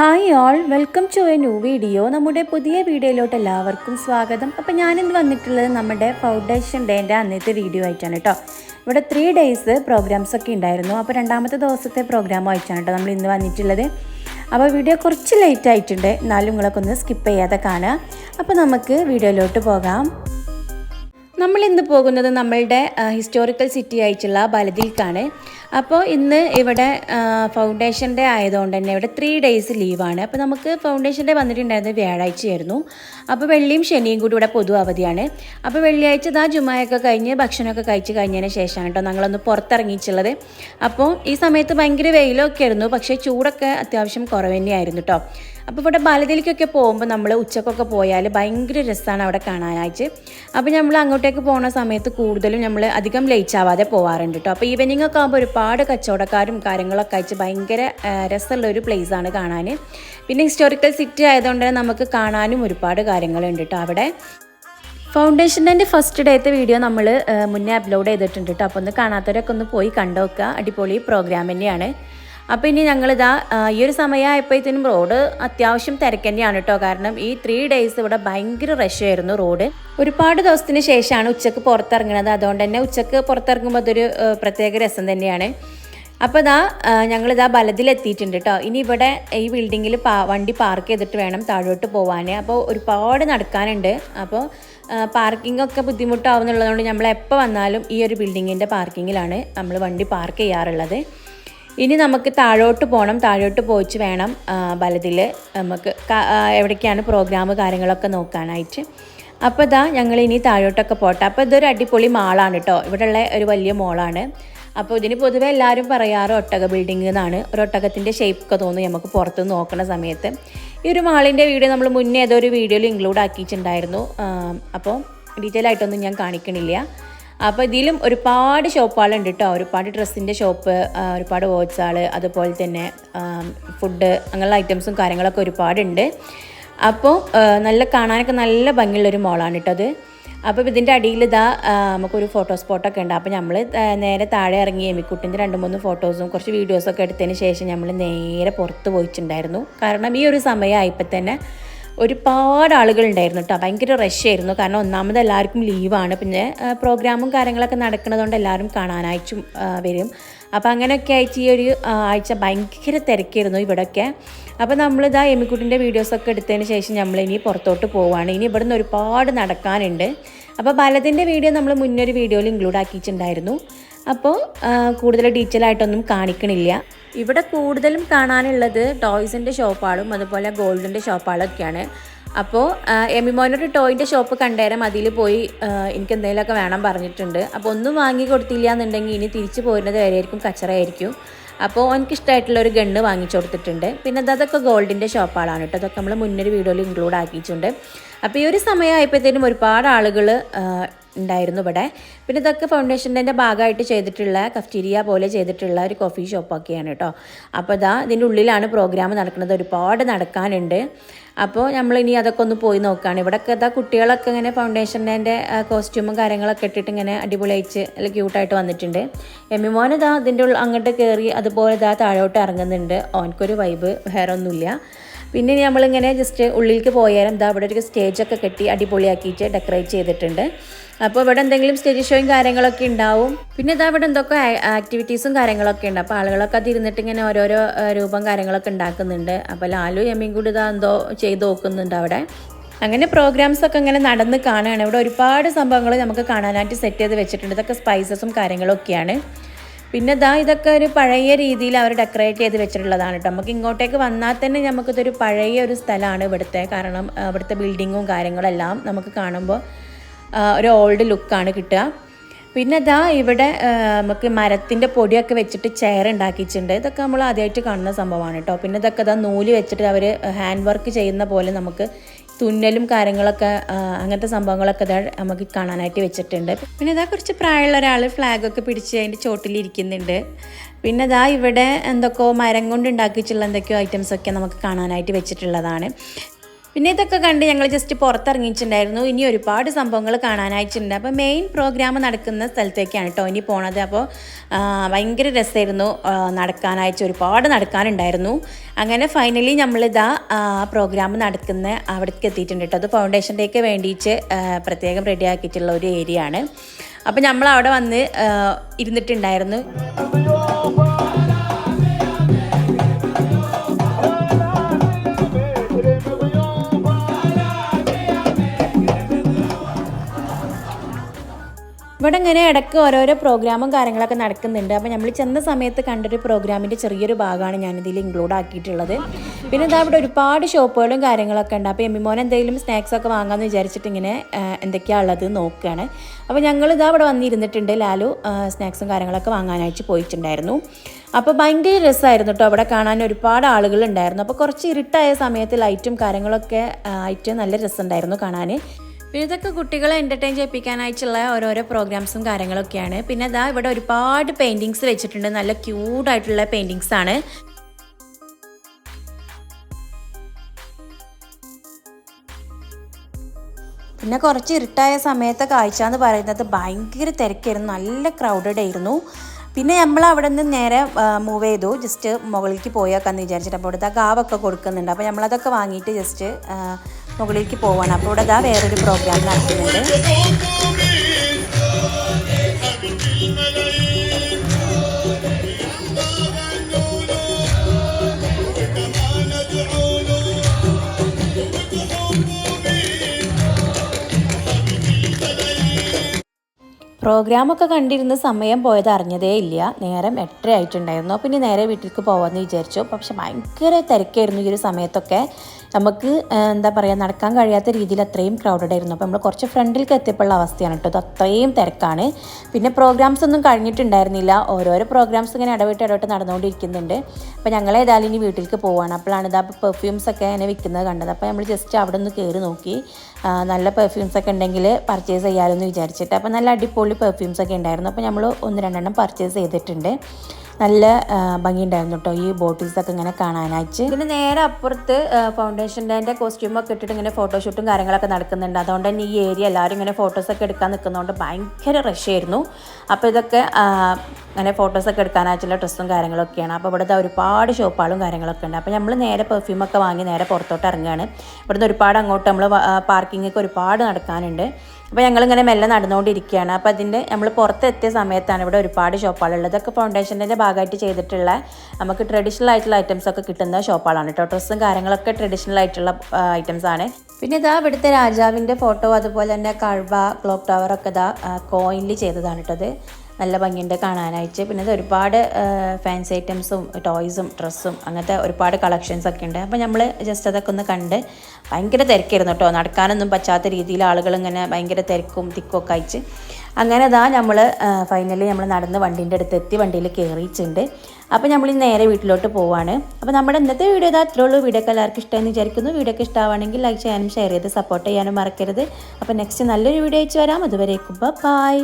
Hi all welcome to a new video നമ്മുടെ പുതിയ വീഡിയോയിലോട്ട് എല്ലാവർക്കും സ്വാഗതം. അപ്പോൾ ഞാനിന്ന് വന്നിട്ടുള്ളത് നമ്മുടെ ഫൗണ്ടേഷൻ ഡേന്റെ അന്നത്തെ വീഡിയോ ആയിട്ടാണ് കേട്ടോ ഇവിടെ ത്രീ ഡേയ്സ് പ്രോഗ്രാംസ് ഒക്കെ ഉണ്ടായിരുന്നു. അപ്പോൾ രണ്ടാമത്തെ ദിവസത്തെ പ്രോഗ്രാം ആയിട്ടാണ് കേട്ടോ നമ്മൾ ഇന്ന് വന്നിട്ടുള്ളത്. അപ്പോൾ വീഡിയോ കുറച്ച് ലേറ്റ് ആയിട്ടുണ്ട്. എന്നാലും നിങ്ങളൊക്കെ ഒന്ന് സ്കിപ്പ് ചെയ്യാതെ കാണുക. അപ്പോൾ നമുക്ക് വീഡിയോയിലോട്ട് പോകാം. നമ്മൾ ഇന്ന് പോകുന്നത് നമ്മളുടെ ഹിസ്റ്റോറിക്കൽ സിറ്റി ആയിട്ടുള്ള ബലദിൽക്കാണ്. അപ്പോൾ ഇന്ന് ഇവിടെ ഫൗണ്ടേഷൻ ഡേ ആയതുകൊണ്ട് തന്നെ ഇവിടെ ത്രീ ഡേയ്സ് ലീവാണ് അപ്പോൾ നമുക്ക് ഫൗണ്ടേഷൻ ഡേ വന്നിട്ടുണ്ടായിരുന്നത് വ്യാഴാഴ്ചയായിരുന്നു. അപ്പോൾ വെള്ളിയും ശനിയും കൂടി ഇവിടെ പൊതു അവധിയാണ്. അപ്പോൾ വെള്ളിയാഴ്ച ഇതാ ജുമായൊക്കെ കഴിഞ്ഞ് ഭക്ഷണമൊക്കെ കഴിച്ച് കഴിഞ്ഞതിന് ശേഷമാണ് കേട്ടോ ഞങ്ങളൊന്ന് പുറത്തിറങ്ങിയിട്ടുള്ളത്. അപ്പോൾ ഈ സമയത്ത് ഭയങ്കര വെയിലൊക്കെ ആയിരുന്നു പക്ഷേ ചൂടൊക്കെ അത്യാവശ്യം കുറവ് തന്നെയായിരുന്നു കേട്ടോ. അപ്പോൾ ഇവിടെ ബാലതിലേക്കൊക്കെ പോകുമ്പോൾ നമ്മൾ ഉച്ചക്കൊക്കെ പോയാൽ ഭയങ്കര രസമാണ് അവിടെ കാണാനായിട്ട്. അപ്പോൾ നമ്മൾ അങ്ങോട്ടേക്ക് പോകുന്ന സമയത്ത് കൂടുതലും നമ്മൾ അധികം ലേറ്റ് ആവാതെ പോകാറുണ്ട് കേട്ടോ അപ്പോൾ ഈവനിങ് ഒക്കെ ആകുമ്പോൾ ഒരുപാട് കച്ചവടക്കാരും കാര്യങ്ങളൊക്കെ അയച്ച് ഭയങ്കര രസമുള്ള ഒരു പ്ലേസ് ആണ് കാണാൻ പിന്നെ ഹിസ്റ്റോറിക്കൽ സിറ്റി ആയതുകൊണ്ട് തന്നെ നമുക്ക് കാണാനും ഒരുപാട് കാര്യങ്ങളുണ്ട് കേട്ടോ അവിടെ. ഫൗണ്ടേഷന്റെ ഫസ്റ്റ് ഡേത്തെ വീഡിയോ നമ്മൾ മുന്നേ അപ്ലോഡ് ചെയ്തിട്ടുണ്ട് കേട്ടോ അപ്പോൾ ഒന്ന് കാണാത്തവരൊക്കെ ഒന്ന് പോയി കണ്ടു അടിപൊളി പ്രോഗ്രാം തന്നെയാണ്. അപ്പോൾ ഇനി ഞങ്ങളിതാ ഈ ഒരു സമയമായപ്പോഴത്തേനും റോഡ് അത്യാവശ്യം തിരക്കന്നെയാണ് കേട്ടോ. കാരണം ഈ ത്രീ ഡേയ്സ് ഇവിടെ ഭയങ്കര റഷായിരുന്നു റോഡ്. ഒരുപാട് ദിവസത്തിന് ശേഷമാണ് ഉച്ചയ്ക്ക് പുറത്തിറങ്ങുന്നത് അതുകൊണ്ട് തന്നെ ഉച്ചയ്ക്ക് പുറത്തിറങ്ങുമ്പോൾ അതൊരു പ്രത്യേക രസം തന്നെയാണ്. അപ്പോൾ ഇതാ ഞങ്ങളിതാ ബലത്തിലെത്തിയിട്ടുണ്ട് കേട്ടോ. ഇനി ഇവിടെ ഈ ബിൽഡിങ്ങിൽ പാ വണ്ടി പാർക്ക് ചെയ്തിട്ട് വേണം താഴോട്ട് പോകാൻ അപ്പോൾ ഒരുപാട് നടക്കാനുണ്ട്. അപ്പോൾ പാർക്കിംഗ് ഒക്കെ ബുദ്ധിമുട്ടാവുന്നുള്ളതുകൊണ്ട് നമ്മൾ എപ്പോൾ വന്നാലും ഈ ഒരു ബിൽഡിങ്ങിന്റെ പാർക്കിങ്ങിലാണ് നമ്മൾ വണ്ടി പാർക്ക് ചെയ്യാറുള്ളത്. ഇനി നമുക്ക് താഴോട്ട് പോകണം താഴോട്ട് പോയിച്ച് വേണം ബലതിൽ നമുക്ക് എവിടേക്കാണ് പ്രോഗ്രാം കാര്യങ്ങളൊക്കെ നോക്കാനായിട്ട്. അപ്പോൾ ഇതാ ഞങ്ങൾ ഇനി താഴോട്ടൊക്കെ പോട്ടെ. അപ്പോൾ ഇതൊരു അടിപൊളി മാളാണ് കേട്ടോ ഇവിടെയുള്ള ഒരു വലിയ മോളാണ്. അപ്പോൾ ഇതിന് പൊതുവെ എല്ലാവരും പറയാറ് ഒട്ടക ബിൽഡിംഗ് എന്നാണ്. ഒരു ഒട്ടകത്തിന്റെ ഷേപ്പ് ഒക്കെ തോന്നും നമുക്ക് പുറത്ത് നോക്കുന്ന സമയത്ത്. ഈ ഒരു മാളിന്റെ വീഡിയോ നമ്മൾ മുന്നേ ഏതോ ഒരു വീഡിയോയിൽ ഇൻക്ലൂഡ് ആക്കിയിട്ടുണ്ടായിരുന്നു. അപ്പോൾ ഡീറ്റെയിൽ ആയിട്ടൊന്നും ഞാൻ കാണിക്കണില്ല. അപ്പോൾ ഇതിലും ഒരുപാട് ഷോപ്പുകളുണ്ട് കേട്ടോ. ഒരുപാട് ഡ്രസ്സിന്റെ ഷോപ്പ് ഒരുപാട് വാച്ചാൾ അതുപോലെ തന്നെ ഫുഡ് അങ്ങനെയുള്ള ഐറ്റംസും കാര്യങ്ങളൊക്കെ ഒരുപാടുണ്ട്. അപ്പോൾ നല്ല കാണാനൊക്കെ നല്ല ഭംഗിയുള്ളൊരു മോളാണ് കേട്ടോ അത്. അപ്പോൾ ഇതിന്റെ അടിയിൽ ഇതാ നമുക്കൊരു ഫോട്ടോ സ്പോട്ടൊക്കെ ഉണ്ട്. അപ്പോൾ നമ്മൾ നേരെ താഴെ ഇറങ്ങി എമിക്കുട്ടിന്റെ രണ്ട് മൂന്ന് ഫോട്ടോസും കുറച്ച് വീഡിയോസൊക്കെ എടുത്തതിന് ശേഷം നമ്മൾ നേരെ പുറത്ത് പോയിട്ടുണ്ടായിരുന്നു. കാരണം ഈ ഒരു സമയമായപ്പോൾ തന്നെ ഒരുപാട് ആളുകളുണ്ടായിരുന്നു കേട്ടോ ഭയങ്കര റഷ് ആയിരുന്നു. കാരണം ഒന്നാമത് എല്ലാവർക്കും ലീവാണ് പിന്നെ പ്രോഗ്രാമും കാര്യങ്ങളൊക്കെ നടക്കുന്നതുകൊണ്ട് എല്ലാവരും കാണാനായിട്ടും വരും. അപ്പോൾ അങ്ങനെയൊക്കെ ആയിട്ട് ഈ ഒരു ആഴ്ച ഭയങ്കര തിരക്കായിരുന്നു ഇവിടെയൊക്കെ അപ്പോൾ നമ്മളിതാ എമിക്കുട്ടിന്റെ വീഡിയോസൊക്കെ എടുത്തതിന് ശേഷം നമ്മൾ ഇനി പുറത്തോട്ട് പോവുകയാണ് ഇനി ഇവിടുന്ന് ഒരുപാട് നടക്കാനുണ്ട്. അപ്പോൾ ബലത്തിന്റെ വീഡിയോ നമ്മൾ മുന്നൊരു വീഡിയോയിൽ ഇൻക്ലൂഡ് ആക്കിയിട്ടുണ്ടായിരുന്നു. അപ്പോൾ കൂടുതൽ ഡീറ്റെയിൽ ആയിട്ടൊന്നും കാണിക്കണില്ല. ഇവിടെ കൂടുതലും കാണാനുള്ളത് ടോയ്സിന്റെ ഷോപ്പാളും അതുപോലെ ഗോൾഡിന്റെ ഷോപ്പാളൊക്കെയാണ്. അപ്പോൾ എമിമോനൊരു ടോയിന്റെ ഷോപ്പ് കണ്ടേരം അതിൽ പോയി എനിക്ക് എന്തെങ്കിലുമൊക്കെ വേണം പറഞ്ഞിട്ടുണ്ട്. അപ്പോൾ ഒന്നും വാങ്ങി കൊടുത്തില്ല എന്നുണ്ടെങ്കിൽ ഇനി തിരിച്ചു പോരുന്നത് വരെയായിരിക്കും കച്ചറയായിരിക്കും. അപ്പോൾ എനിക്ക് ഇഷ്ടമായിട്ടുള്ള ഒരു ഗണ്ണ് വാങ്ങിച്ചു കൊടുത്തിട്ടുണ്ട്. പിന്നെ അത് അതൊക്കെ ഗോൾഡിന്റെ ഷോപ്പാളാണ് കേട്ടോ. അതൊക്കെ നമ്മൾ മുന്നൊരു വീഡിയോയിൽ ഇൻക്ലൂഡ് ആക്കിയിട്ടുണ്ട്. അപ്പോൾ ഈ ഒരു സമയമായപ്പോഴത്തേനും ഒരുപാട് ആളുകൾ ഉണ്ടായിരുന്നു ഇവിടെ. പിന്നെ ഇതൊക്കെ ഫൗണ്ടേഷന്റെ ഭാഗമായിട്ട് ചെയ്തിട്ടുള്ള കഫ്റ്റീരിയ പോലെ ചെയ്തിട്ടുള്ള ഒരു കോഫി ഷോപ്പൊക്കെയാണ് കേട്ടോ അപ്പോൾ ഇതാ ഇതിന്റെ ഉള്ളിലാണ് പ്രോഗ്രാം നടക്കുന്നത്. ഒരുപാട് നടക്കാനുണ്ട്. അപ്പോൾ നമ്മൾ ഇനി അതൊക്കെ ഒന്ന് പോയി നോക്കുകയാണ് ഇവിടെയൊക്കെ ഇതാ കുട്ടികളൊക്കെ ഇങ്ങനെ ഫൗണ്ടേഷന്റെ കോസ്റ്റ്യൂമും കാര്യങ്ങളൊക്കെ ഇട്ടിട്ട് ഇങ്ങനെ അടിപൊളിയായിട്ട് അല്ലെങ്കിൽ ക്യൂട്ടായിട്ട് വന്നിട്ടുണ്ട്. എമ്മിമോൻ ഇതാ ഇതിന്റെ ഉള്ളിൽ അങ്ങോട്ട് കയറി അതുപോലെ ഇതാ താഴോട്ട് ഇറങ്ങുന്നുണ്ട്. ഓനക്കൊരു വൈബ് വേറെ ഒന്നുമില്ല. പിന്നെ നമ്മളിങ്ങനെ ജസ്റ്റ് ഉള്ളിലേക്ക് പോയാലും ഇതാ അവിടെ ഒരു സ്റ്റേജൊക്കെ കെട്ടി അടിപൊളിയാക്കിയിട്ട് ഡെക്കറേറ്റ് ചെയ്തിട്ടുണ്ട്. അപ്പോൾ ഇവിടെ എന്തെങ്കിലും സ്റ്റേജ് ഷോയും കാര്യങ്ങളൊക്കെ ഉണ്ടാവും. പിന്നെ ഇതാ ഇവിടെ എന്തൊക്കെ ആക്ടിവിറ്റീസും കാര്യങ്ങളൊക്കെ ഉണ്ട്. അപ്പോൾ ആളുകളൊക്കെ അത് ഇരുന്നിട്ട് ഇങ്ങനെ ഓരോരോ രൂപം കാര്യങ്ങളൊക്കെ ഉണ്ടാക്കുന്നുണ്ട്. അപ്പോൾ ലാലു എമ്മയും കൂടി ഇതാ എന്തോ ചെയ്ത് നോക്കുന്നുണ്ട് അവിടെ. അങ്ങനെ പ്രോഗ്രാംസ് ഒക്കെ ഇങ്ങനെ നടന്ന് കാണുകയാണ്. ഇവിടെ ഒരുപാട് സംഭവങ്ങൾ നമുക്ക് കാണാനായിട്ട് സെറ്റ് ചെയ്ത് വെച്ചിട്ടുണ്ട്. ഇതൊക്കെ സ്പൈസസും കാര്യങ്ങളൊക്കെയാണ് പിന്നെ ഇതാ ഇതൊക്കെ ഒരു പഴയ രീതിയിൽ അവർ ഡെക്കറേറ്റ് ചെയ്ത് വെച്ചിട്ടുള്ളതാണ് കേട്ടോ. നമുക്ക് ഇങ്ങോട്ടേക്ക് വന്നാൽ തന്നെ നമുക്കിതൊരു പഴയ ഒരു സ്ഥലമാണ് ഇവിടുത്തെ. കാരണം ഇവിടുത്തെ ബിൽഡിങ്ങും കാര്യങ്ങളെല്ലാം നമുക്ക് കാണുമ്പോൾ ഒരു ഓൾഡ് ലുക്കാണ് കിട്ടുക. പിന്നെ ഇതാ ഇവിടെ നമുക്ക് മരത്തിന്റെ പൊടിയൊക്കെ വെച്ചിട്ട് ചെയർ ഉണ്ടാക്കിയിട്ടുണ്ട്. ഇതൊക്കെ നമ്മൾ ആദ്യമായിട്ട് കാണുന്ന സംഭവമാണ് കേട്ടോ. പിന്നെ ഇതൊക്കെ ഇതാ നൂൽ വെച്ചിട്ട് അവർ ഹാൻഡ് വർക്ക് ചെയ്യുന്ന പോലെ നമുക്ക് തുന്നലും കാര്യങ്ങളൊക്കെ അങ്ങനത്തെ സംഭവങ്ങളൊക്കെ ഇതാ നമുക്ക് കാണാനായിട്ട് വെച്ചിട്ടുണ്ട്. പിന്നെ ഇതാ കുറച്ച് പ്രായമുള്ള ഒരാൾ ഫ്ലാഗൊക്കെ പിടിച്ച് അതിന്റെ ചോട്ടിലിരിക്കുന്നുണ്ട് പിന്നെ ഇതാ ഇവിടെ എന്തൊക്കെയോ മരം കൊണ്ട് ഉണ്ടാക്കിയിട്ടുള്ള എന്തൊക്കെയോ ഐറ്റംസൊക്കെ നമുക്ക് കാണാനായിട്ട് വെച്ചിട്ടുള്ളതാണ്. പിന്നെ ഇതൊക്കെ കണ്ട് ഞങ്ങൾ ജസ്റ്റ് പുറത്തിറങ്ങിയിട്ടുണ്ടായിരുന്നു. ഇനി ഒരുപാട് സംഭവങ്ങൾ കാണാനായിട്ടുണ്ട്. അപ്പോൾ മെയിൻ പ്രോഗ്രാം നടക്കുന്ന സ്ഥലത്തേക്കാണ് കേട്ടോ ഇനി പോണത്. അപ്പോൾ ഭയങ്കര രസമായിരുന്നു നടക്കാനായിട്ട് ഒരുപാട് നടക്കാനുണ്ടായിരുന്നു. അങ്ങനെ ഫൈനലി നമ്മളിതാ പ്രോഗ്രാം നടക്കുന്ന അവിടേക്ക് എത്തിയിട്ടുണ്ട് കേട്ടോ അത് ഡേക്ക് വേണ്ടിയിട്ട് പ്രത്യേകം റെഡിയാക്കിയിട്ടുള്ള ഒരു ഏരിയ ആണ്. അപ്പോൾ നമ്മൾ അവിടെ വന്ന് ഇരുന്നിട്ടുണ്ടായിരുന്നു. ഇവിടെ ഇങ്ങനെ ഇടയ്ക്ക് ഓരോരോ പ്രോഗ്രാമും കാര്യങ്ങളൊക്കെ നടക്കുന്നുണ്ട്. അപ്പോൾ നമ്മൾ ചെന്ന സമയത്ത് കണ്ടൊരു പ്രോഗ്രാമിന്റെ ചെറിയൊരു ഭാഗമാണ് ഞാനിതിൽ ഇൻക്ലൂഡ് ആക്കിയിട്ടുള്ളത്. പിന്നെ ഇതാ ഇവിടെ ഒരുപാട് ഷോപ്പുകളും കാര്യങ്ങളൊക്കെ ഉണ്ട്. അപ്പോൾ എമ്മിമോൻ എന്തെങ്കിലും സ്നാക്സ് ഒക്കെ വാങ്ങാമെന്ന് വിചാരിച്ചിട്ട് ഇങ്ങനെ എന്തൊക്കെയാണ് ഉള്ളത് നോക്കുകയാണ് അപ്പോൾ ഞങ്ങൾ ഇതാ ഇവിടെ വന്നിരുന്നിട്ടുണ്ട് ലാലു സ്നാക്സും കാര്യങ്ങളൊക്കെ വാങ്ങാനായിട്ട് പോയിട്ടുണ്ടായിരുന്നു. അപ്പോൾ ഭയങ്കര രസമായിരുന്നു കേട്ടോ അവിടെ കാണാൻ. ഒരുപാട് ആളുകൾ ഉണ്ടായിരുന്നു. അപ്പോൾ കുറച്ച് ഇരുട്ടായ സമയത്ത് ലൈറ്റും കാര്യങ്ങളൊക്കെ ആയിട്ട് നല്ല രസമുണ്ടായിരുന്നു കാണാൻ പിന്നെ ഇതൊക്കെ കുട്ടികളെ എന്റർടൈൻ ചെയ്യിപ്പിക്കാനായിട്ടുള്ള ഓരോരോ പ്രോഗ്രാംസും കാര്യങ്ങളൊക്കെയാണ്. പിന്നെ ഇതാ ഇവിടെ ഒരുപാട് പെയിന്റിങ്സ് വെച്ചിട്ടുണ്ട്. നല്ല ക്യൂട്ടായിട്ടുള്ള പെയിന്റിങ്സ് ആണ്. പിന്നെ കുറച്ച് ഇരുട്ടായ സമയത്തെ കാഴ്ച എന്ന് പറയുന്നത് ഭയങ്കര തിരക്കായിരുന്നു. നല്ല ക്രൗഡഡ് ആയിരുന്നു. പിന്നെ നമ്മൾ അവിടെ നിന്ന് നേരെ മൂവ് ചെയ്തു. ജസ്റ്റ് മുകളിലേക്ക് പോയേക്കാന്ന് വിചാരിച്ചിട്ട്. അപ്പോൾ ഇവിടുത്തെ ഗാവൊക്കെ കൊടുക്കുന്നുണ്ട്. അപ്പോൾ നമ്മളതൊക്കെ വാങ്ങിയിട്ട് ജസ്റ്റ് മുകളിലേക്ക് പോവാണ്. അപ്പോൾ ഇവിടെ ഇതാ വേറൊരു പ്രോഗ്രാം നടക്കുന്നുണ്ട്. പ്രോഗ്രാമൊക്കെ കണ്ടിരുന്ന സമയം പോയത് അറിഞ്ഞതേ ഇല്ല. നേരം എട്ടര ആയിട്ടുണ്ടായിരുന്നു. പിന്നെ നേരെ വീട്ടിലേക്ക് പോകാമെന്ന് വിചാരിച്ചു. പക്ഷെ ഭയങ്കര തിരക്കായിരുന്നു ഈ ഒരു സമയത്തൊക്കെ. നമുക്ക് എന്താ പറയുക നടക്കാൻ കഴിയാത്ത രീതിയിൽ അത്രയും ക്രൗഡഡ് ആയിരുന്നു. അപ്പോൾ നമ്മൾ കുറച്ച് ഫ്രണ്ടിലേക്ക് എത്തിയപ്പോഴുള്ള അവസ്ഥയാണ് കേട്ടോ. അത് അത്രയും തിരക്കാണ്. പിന്നെ പ്രോഗ്രാംസ് ഒന്നും കഴിഞ്ഞിട്ടുണ്ടായിരുന്നില്ല. ഓരോരോ പ്രോഗ്രാംസ് ഇങ്ങനെ ഇടവിട്ട് ഇടവിട്ട് നടന്നുകൊണ്ടിരിക്കുന്നുണ്ട്. അപ്പോൾ ഞങ്ങൾ ഏതായാലും ഇനി വീട്ടിലേക്ക് പോവാണ്. അപ്പോഴാണ് ഇതാ പെർഫ്യൂംസ് ഒക്കെ ഇങ്ങനെ വിൽക്കുന്നത് കണ്ടത്. അപ്പോൾ നമ്മൾ ജസ്റ്റ് അവിടെ നിന്ന് കയറി നോക്കി. നല്ല പെർഫ്യൂംസ് ഒക്കെ ഉണ്ടെങ്കിൽ പർച്ചേസ് ചെയ്യാമെന്ന് വിചാരിച്ചിട്ട്. അപ്പോൾ നല്ല അടിപൊളി പെർഫ്യൂംസ് ഒക്കെ ഉണ്ടായിരുന്നു. അപ്പോൾ നമ്മൾ ഒന്ന് രണ്ടെണ്ണം പർച്ചേസ് ചെയ്തിട്ടുണ്ട്. നല്ല ഭംഗിയുണ്ടായിരുന്നു കേട്ടോ ഈ ബോട്ടിൽസ് ഒക്കെ ഇങ്ങനെ കാണാനായിട്ട്. പിന്നെ നേരെ അപ്പുറത്ത് ഫൗണ്ടേഷന്റെ കോസ്റ്റ്യൂമൊക്കെ ഇട്ടിട്ട് ഇങ്ങനെ ഫോട്ടോഷൂട്ടും കാര്യങ്ങളൊക്കെ നടക്കുന്നുണ്ട്. അതുകൊണ്ട് തന്നെ ഈ ഏരിയ എല്ലാവരും ഇങ്ങനെ ഫോട്ടോസൊക്കെ എടുക്കാൻ നിൽക്കുന്നതുകൊണ്ട് ഭയങ്കര റഷ് ആയിരുന്നു. അപ്പോൾ ഇതൊക്കെ അങ്ങനെ ഫോട്ടോസൊക്കെ എടുക്കാനായിട്ടുള്ള ഡ്രസ്സും കാര്യങ്ങളൊക്കെയാണ്. അപ്പോൾ ഇവിടുത്തെ ഒരുപാട് ഷോപ്പുകളും കാര്യങ്ങളൊക്കെ ഉണ്ട്. അപ്പോൾ നമ്മൾ നേരെ പെർഫ്യൂമൊക്കെ വാങ്ങി നേരെ പുറത്തോട്ട് ഇറങ്ങുകയാണ് ഇവിടുന്ന് ഒരുപാട് അങ്ങോട്ട് നമ്മൾ പാർക്കിങ്ങൊക്കെ ഒരുപാട് നടക്കാനുണ്ട്. അപ്പോൾ ഞങ്ങളിങ്ങനെ മെല്ലെ നടന്നുകൊണ്ടിരിക്കുകയാണ്. അപ്പോൾ അതിന്റെ നമ്മൾ പുറത്തെത്തിയ സമയത്താണ് ഇവിടെ ഒരുപാട് ഷോപ്പുകളുള്ളത്. ഇതൊക്കെ ഫൗണ്ടേഷന്റെ ഭാഗമായിട്ട് ചെയ്തിട്ടുള്ള നമുക്ക് ട്രഡീഷണൽ ആയിട്ടുള്ള ഐറ്റംസ് ഒക്കെ കിട്ടുന്ന ഷോപ്പുകളാണ് കേട്ടോ. ഡ്രസ്സും കാര്യങ്ങളൊക്കെ ട്രഡീഷണൽ ആയിട്ടുള്ള ഐറ്റംസ് ആണ്. പിന്നെ ഇതാ ഇവിടുത്തെ രാജാവിന്റെ ഫോട്ടോ അതുപോലെ തന്നെ കഴ്വ ക്ലോക്ക് ടവർ ഒക്കെ ഇതാ കോയിനിൽ ചെയ്തതാണ് കേട്ടോ ഇത്. നല്ല ഭംഗിയുണ്ട് കാണാനായിട്ട്. പിന്നെ ഇത് ഒരുപാട് ഫാൻസി ഐറ്റംസും ടോയ്സും ഡ്രസ്സും അങ്ങനത്തെ ഒരുപാട് കളക്ഷൻസ് ഒക്കെ ഉണ്ട്. അപ്പോൾ നമ്മൾ ജസ്റ്റ് അതൊക്കെ ഒന്ന് കണ്ട് ഭയങ്കര തിരക്കായിരുന്നു കേട്ടോ നടക്കാനൊന്നും പറ്റാത്ത രീതിയിൽ ആളുകൾ ഇങ്ങനെ ഭയങ്കര തിരക്കും തിക്കൊക്കെ അയച്ച് അങ്ങനെ ഇതാ നമ്മൾ ഫൈനലി നമ്മൾ നടന്ന് വണ്ടീന്റെ അടുത്ത് എത്തി വണ്ടിയിൽ കയറിയിട്ടുണ്ട് അപ്പോൾ നമ്മൾ ഈ നേരെ വീട്ടിലോട്ട് പോവാണ്. അപ്പോൾ നമ്മുടെ ഇന്നത്തെ വീഡിയോ ഇതാ അത്രേ ഉള്ളൂ. വീഡിയോ ഒക്കെ എല്ലാവർക്കും ഇഷ്ടമെന്ന് വിചാരിക്കുന്നു. വീഡിയോ ഒക്കെ ഇഷ്ടമാണെങ്കിൽ ലൈക്ക് ചെയ്യാനും ഷെയർ ചെയ്ത് സപ്പോർട്ട് ചെയ്യാനും മറക്കരുത്. അപ്പോൾ നെക്സ്റ്റ് നല്ലൊരു വീഡിയോ അയച്ചു വരാം. അതുവരേക്കും ബൈ